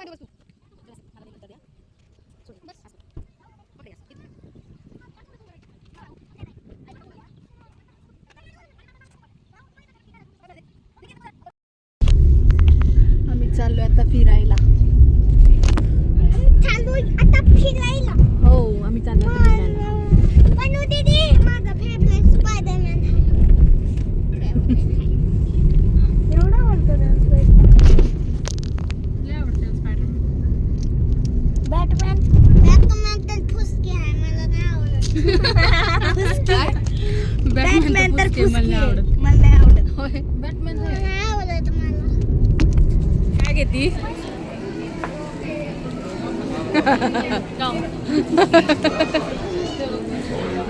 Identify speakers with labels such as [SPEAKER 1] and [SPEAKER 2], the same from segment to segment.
[SPEAKER 1] मागे बस.
[SPEAKER 2] आम्ही चाललोय आता फिरायला.
[SPEAKER 3] चालू आता फिरायला.
[SPEAKER 2] हो आम्ही चाललो आता फिरायला
[SPEAKER 3] पण दीदी माझा फेवरेट स्पायडरमॅन एवढा आवडतो बॅटमॅन बॅटमॅन तर फुसके आहे मला नाही आवडत बॅटमॅन तर मला नाही. आवडत.
[SPEAKER 2] होय बॅटमॅन
[SPEAKER 3] नाही आवडत मला.
[SPEAKER 2] काय घेती?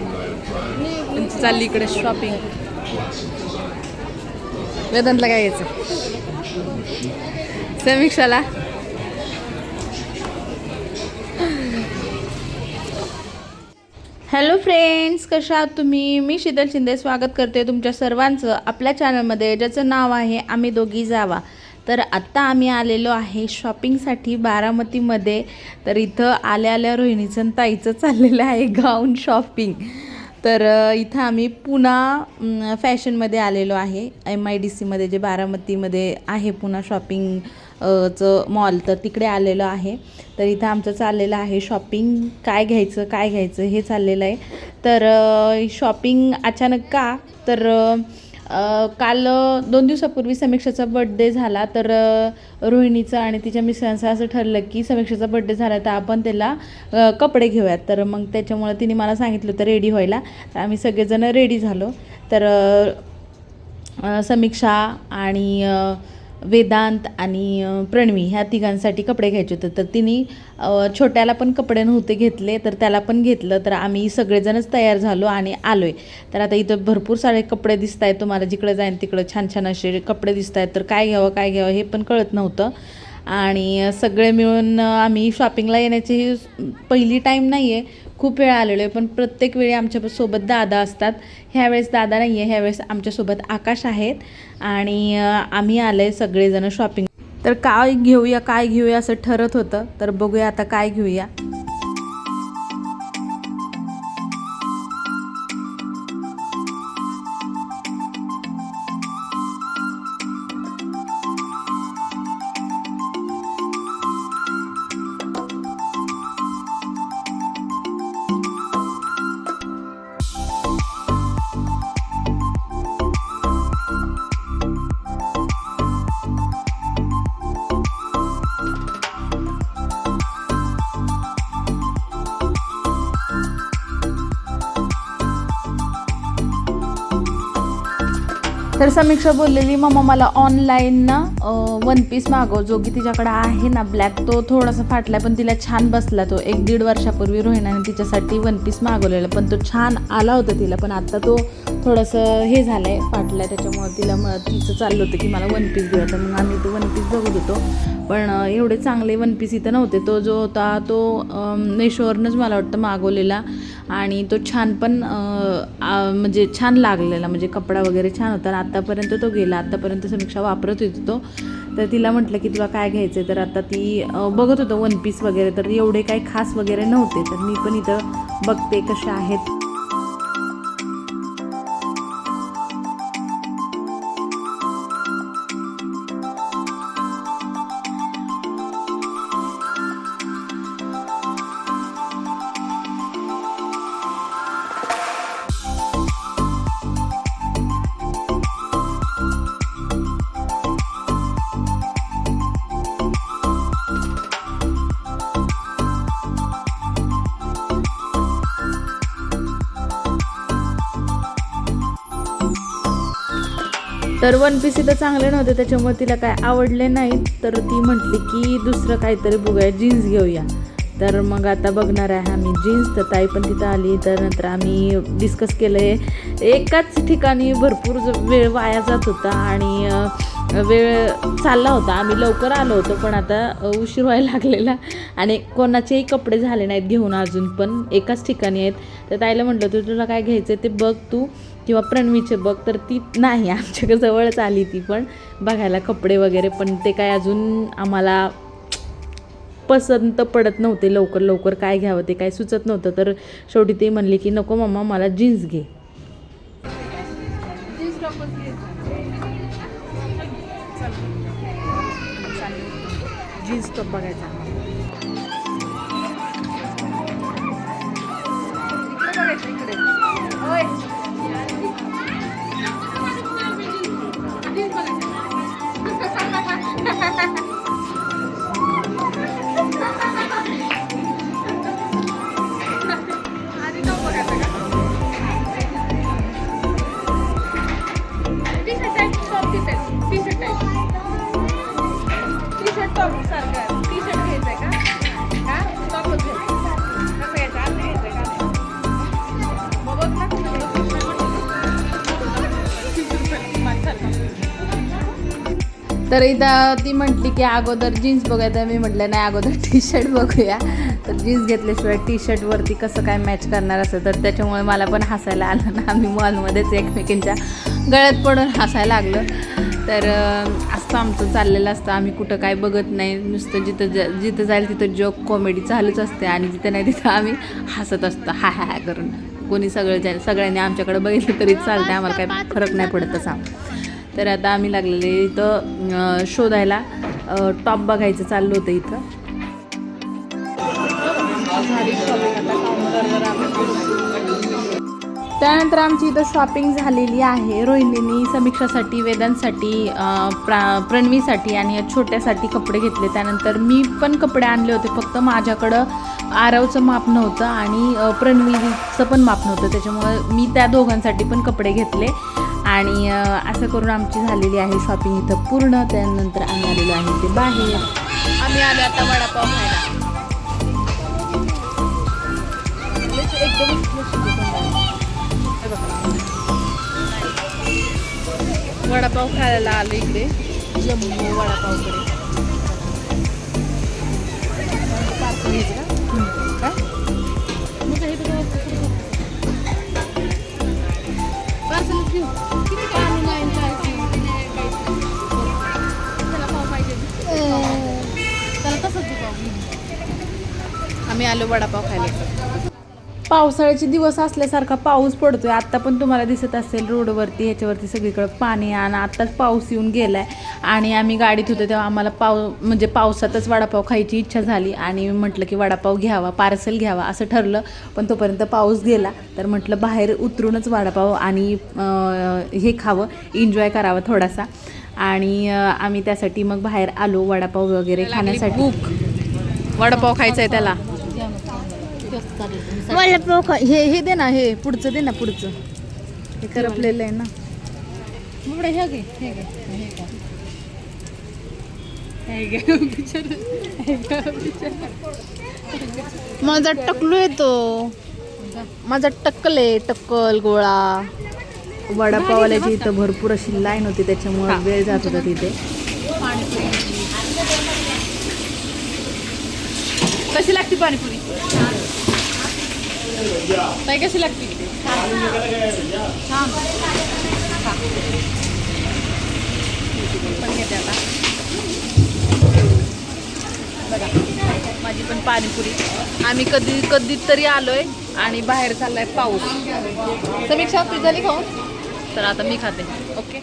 [SPEAKER 2] त्यांची चालली इकडे शॉपिंग वेदांतला काय घ्यायचं? समीक्षाला? हॅलो फ्रेंड्स कशा आहात तुम्ही? मी शीतल शिंदे स्वागत करते तुमच्या सर्वांचं आपल्या चॅनलमध्ये ज्याचं नाव आहे आम्ही दोघी जावा. तर आत्ता आम्ही आलेलो आहे शॉपिंगसाठी बारामतीमध्ये. तर इथं आल्या आल्या रोहिणीचं ताईचं चाललेलं आहे गाऊन शॉपिंग. तर इथं आम्ही पुन्हा फॅशनमध्ये आलेलो आहे. एम आय डी सीमध्ये जे बारामतीमध्ये आहे पुन्हा शॉपिंग चं मॉल तर तिकडे आलेलो आहे. तर इथं आमचं चाललेलं आहे शॉपिंग. काय घ्यायचं काय घ्यायचं हे चाललेलं आहे. तर शॉपिंग अचानक का? तर काल दोन दिवसापूर्वी समीक्षाचा बड्डे झाला. तर रोहिणीचं आणि तिच्या मिस्टरांचं असं ठरलं की समीक्षाचा बड्डे झाला तर आपण त्याला कपडे घेऊयात. तर मग त्याच्यामुळं तिने मला सांगितलं होतं रेडी व्हायला. तर आम्ही सगळेजण रेडी झालो. तर समीक्षा आणि वेदांत आणि प्रणवी ह्या तिघांसाठी कपडे घ्यायचे होते. तर तिने छोट्याला पण कपडे नव्हते घेतले तर त्याला पण घेतलं. तर आम्ही सगळेजणच तयार झालो आणि आलो आहे तर आता इथं भरपूर सारे कपडे दिसत आहेत तुम्हाला. जिकडे जाईन तिकडं छान छान असे कपडे दिसत आहेत तर काय घ्यावं काय घ्यावं हे पण कळत नव्हतं. आणि सगळे मिळून आम्ही शॉपिंगला येण्याची पहिली टाईम नाही आहे खूप वेळा आलेलो आहे पण प्रत्येक वेळी आमच्यासोबत दादा असतात. ह्यावेळेस दादा नाही आहे ह्यावेळेस आमच्यासोबत आकाश आहेत. आणि आम्ही आले आहे सगळेजण शॉपिंग तर काय घेऊया काय घेऊया असं ठरत होतं. तर बघूया आता काय घेऊया. तर समीक्षा बोललेली मम्मा मला ऑनलाईन ना वन पीस मागव. जो की तिच्याकडे आहे ना ब्लॅक तो थोडासा फाटला पण तिला छान बसला तो. एक दीड वर्षापूर्वी रोहिणाने तिच्यासाठी वन पीस मागवलेला पण तो छान आला होता तिला. पण आता तो थोडंसं हे झालंय फाटलाय त्याच्यामुळे तिला मग तिचं चाललं होतं की मला वन पीस घेऊया तर मग आम्ही तो वन पीस बघत होतो. पण एवढे चांगले वन पीस इथं नव्हते. तो जो होता तो अं, मेशोवरनंच मला वाटतं मागवलेला. आणि तो छान पण म्हणजे छान लागलेला म्हणजे कपडा वगैरे छान होता. आणि आत्तापर्यंत तो गेला. आत्तापर्यंत समीक्षा वापरत होती तो. तर तिला म्हटलं की तुला काय घ्यायचं तर आता ती बघत होतं. वन पीस वगैरे. तर एवढे काही खास वगैरे नव्हते. तर मी पण इथं बघते कसे आहेत. तर वन पीस इथं चांगले नव्हते त्याच्यामुळे तिला काय आवडले नाहीत तर ती म्हटली की दुसरं काहीतरी बघूया जीन्स घेऊया. तर मग आता बघणार आहे आम्ही जीन्स. तर ताई पण तिथं आली. तर नंतर आम्ही डिस्कस केलं आहे एकाच ठिकाणी भरपूर वेळ वाया जात होता आणि वेळ चालला होता. आम्ही लवकर आलो होतो पण आता उशीर व्हायला लागलेला. आणि कोणाचेही कपडे झाले नाहीत घेऊन अजून पण एकाच ठिकाणी आहेत. तर ताईला म्हटलं तू तुला काय घ्यायचं ते बघ तू. किंवा प्रणवीचे बघ तर ती नाही आमच्या जवळच आली ती पण. बघायला कपडे वगैरे पण ते काय अजून आम्हाला पसंत पडत नव्हते. लवकर लवकर काय घ्यावं ते काय सुचत नव्हतं. तर शेवटी ते म्हणले की नको मम्मा मला जीन्स घे. जीन्स टॉप बघायचा. तर इथं ती म्हटली की अगोदर जीन्स बघूया तर मी म्हटलं नाही अगोदर टी शर्ट बघूया. तर जीन्स घेतल्याशिवाय टी शर्टवरती कसं काय मॅच करणार असं तर त्याच्यामुळे मला पण हसायला आलं ना. आम्ही मॉलमध्येच एकमेकींच्या गळ्यात पडून हसायला लागलं. तर असतं असं आमचं चाललेलं असतं. आम्ही कुठं काय बघत नाही. नुसतं जिथं ज जिथं जाईल तिथं जोक कॉमेडी चालूच असते आणि जिथं नाही तिथं आम्ही हसत असतो. हा हा हा करून. कोणी सगळं सगळ्यांनी आमच्याकडे बघितलं तरी चालतं आम्हाला काय फरक नाही पडत असा तर आता आम्ही लागलेले इथं शोधायला. टॉप बघायचं चाललं होतं इथं. त्यानंतर आमची इथं शॉपिंग झालेली आहे. रोहिणीनी समीक्षासाठी वेदांसाठी प्रा प्रणवीसाठी आणि छोट्यासाठी कपडे घेतले. त्यानंतर मी पण कपडे आणले होते. फक्त माझ्याकडं आरवचं माप नव्हतं आणि प्रणवीचं पण माप नव्हतं. त्याच्यामुळं मी त्या दोघांसाठी पण कपडे घेतले. आणि असं करून आमची झालेली आहे शॉपिंग इथं पूर्ण. त्यानंतर आम्ही आलेलो आहे ते बाहेर. आम्ही आलो आता वडापाव खायला. वडापाव खायला आलो इकडे. जम्मू वडापावकडे. आम्ही आलो वडापाव खायला. पावसाळ्याचे दिवस असल्यासारखा पाऊस पडतोय. आत्ता पण तुम्हाला दिसत असेल रोडवरती ह्याच्यावरती सगळीकडे पाणी आणि आत्ताच पाऊस येऊन गेलाय. आणि आम्ही गाडीत होतो तेव्हा आम्हाला पाव म्हणजे पावसातच वडापाव खायची इच्छा झाली. आणि म्हटलं की वडापाव घ्यावा पार्सल घ्यावा असं ठरलं. पण तोपर्यंत पाऊस गेला. तर म्हटलं बाहेर उतरूनच वडापाव आणि हे खावं एन्जॉय करावं थोडासा. आणि आम्ही त्यासाठी मग बाहेर आलो वडापाव वगैरे खाण्यासाठी. वडापाव खायचा आहे त्याला. वडापाव खा. हे हे दे ना हे पुढचं दे ना पुढचं. हे करपलेलं आहे ना. मग हे घे हे घे हे का. माझा टकलू येतो माझा टक्कल आहे टक्कल गोळा. वडापावल्याची इथं भरपूर अशी लाईन होती त्याच्यामुळे वेळ जात होता तिथे. कशी लागते पाणीपुरी? ताई कशी लागते? छान. पण घेते आता. बघा माझी पण पाणीपुरी. आम्ही कधी कधी तरी आलोय आणि बाहेर चाललाय पाऊस. समीक्षा फ्री झाली खाऊन हो? तर आता मी खाते. ओके.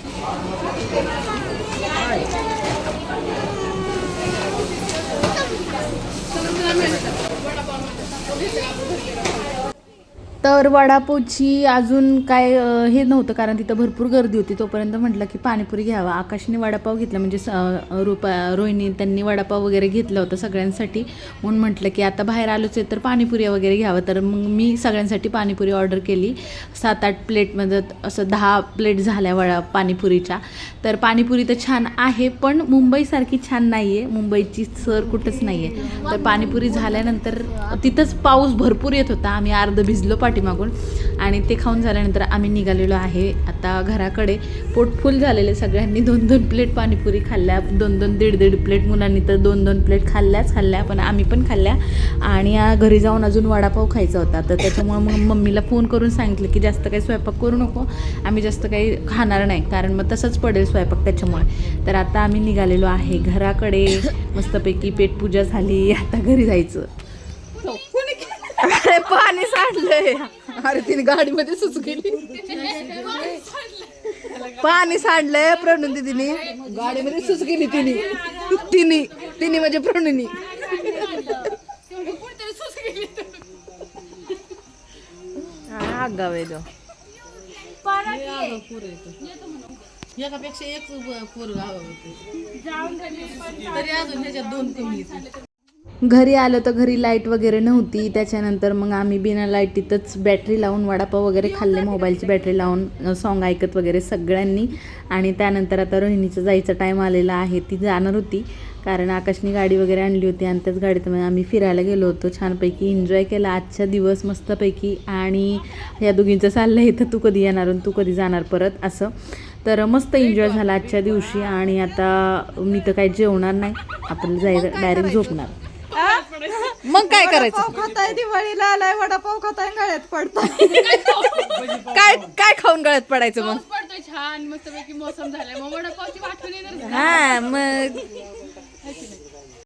[SPEAKER 2] तर वडापावची अजून काय हे नव्हतं कारण तिथं भरपूर गर्दी होती. तोपर्यंत म्हटलं की पाणीपुरी घ्यावा. आकाशने वडापाव घेतला. म्हणजे स- रुपा रोहिणी त्यांनी वडापाव वगैरे घेतलं होतं सगळ्यांसाठी. म्हणून म्हटलं की आता बाहेर आलोच आहे तर पाणीपुरी वगैरे घ्यावं. तर मग मी सगळ्यांसाठी पाणीपुरी ऑर्डर केली. सात आठ प्लेटमध्ये म्हणजे असं दहा प्लेट झाल्या वडा पाणीपुरीच्या. तर पाणीपुरी तर छान आहे पण मुंबईसारखी छान नाही आहे मुंबईची सर कुठंच नाही आहे तर पाणीपुरी झाल्यानंतर तिथंच पाऊस भरपूर येत होता. आम्ही अर्ध भिजलो पाठी पाठीमागून. आणि ते खाऊन झाल्यानंतर आम्ही निघालेलो आहे आता घराकडे. पोट फुल झालेले सगळ्यांनी. दोन दोन प्लेट पाणीपुरी खाल्ल्या. दोन दोन दीड दीड प्लेट. मुलांनी तर दोन दोन प्लेट खाल्ल्याच खाल्ल्या पण आम्ही पण खाल्ल्या. आणि घरी जाऊन अजून वडापाव खायचा होता. तर त्याच्यामुळं मग मम्मीला फोन करून सांगितलं की जास्त काही स्वयंपाक करू नको. आम्ही जास्त काही खाणार नाही कारण मग तसंच पडेल स्वयंपाक त्याच्यामुळे. तर आता आम्ही निघालेलो आहे घराकडे. मस्तपैकी पेटपूजा झाली. आता घरी जायचं. पाणी सांडलंय. अरे तिने गाडीमध्ये सुचू केली. पाणी सांडलंय प्रणू दिदीने. गाडीमध्ये सुच केली तिने. तिने तिने म्हणजे प्रणूनी. आगाव
[SPEAKER 1] एकापेक्षा एक पोरगा तरी अजून ह्याच्यात दोन कमी
[SPEAKER 2] घरी आलं तर घरी लाइट वगैरे नव्हती. त्याच्यानंतर मग आम्ही बिना लाईटीतच बॅटरी लावून वडापाव वगैरे खाल्ले मोबाईलची बॅटरी लावून सॉन्ग ऐकत वगैरे सगळ्यांनी. आणि त्यानंतर आता रोहिणीचं जायचा टाईम आलेला आहे ती जाणार होती. कारण आकाशनी गाडी वगैरे आणली होती आणि त्याच गाडीत मग आम्ही फिरायला गेलो होतो. छानपैकी एन्जॉय केला आजचा दिवस मस्तपैकी. आणि या दोघींचं चाललं आहे तर तू कधी येणार आणि तू कधी जाणार परत असं. तर मस्त एन्जॉय झाला आजच्या दिवशी. आणि आता मी तर काही जेवणार नाही. आपण जाय डायरेक्ट झोपणार. मग काय करायचं?
[SPEAKER 4] खाताय दिवाळीला आलाय वडापाव खाताय गळ्यात पडताय.
[SPEAKER 2] काय काय खाऊन गळ्यात पडायचं मग?
[SPEAKER 1] पडतोय छान मस्तपैकी मोसम झालाय. मग वडापावची आठवण येणार
[SPEAKER 2] हा मग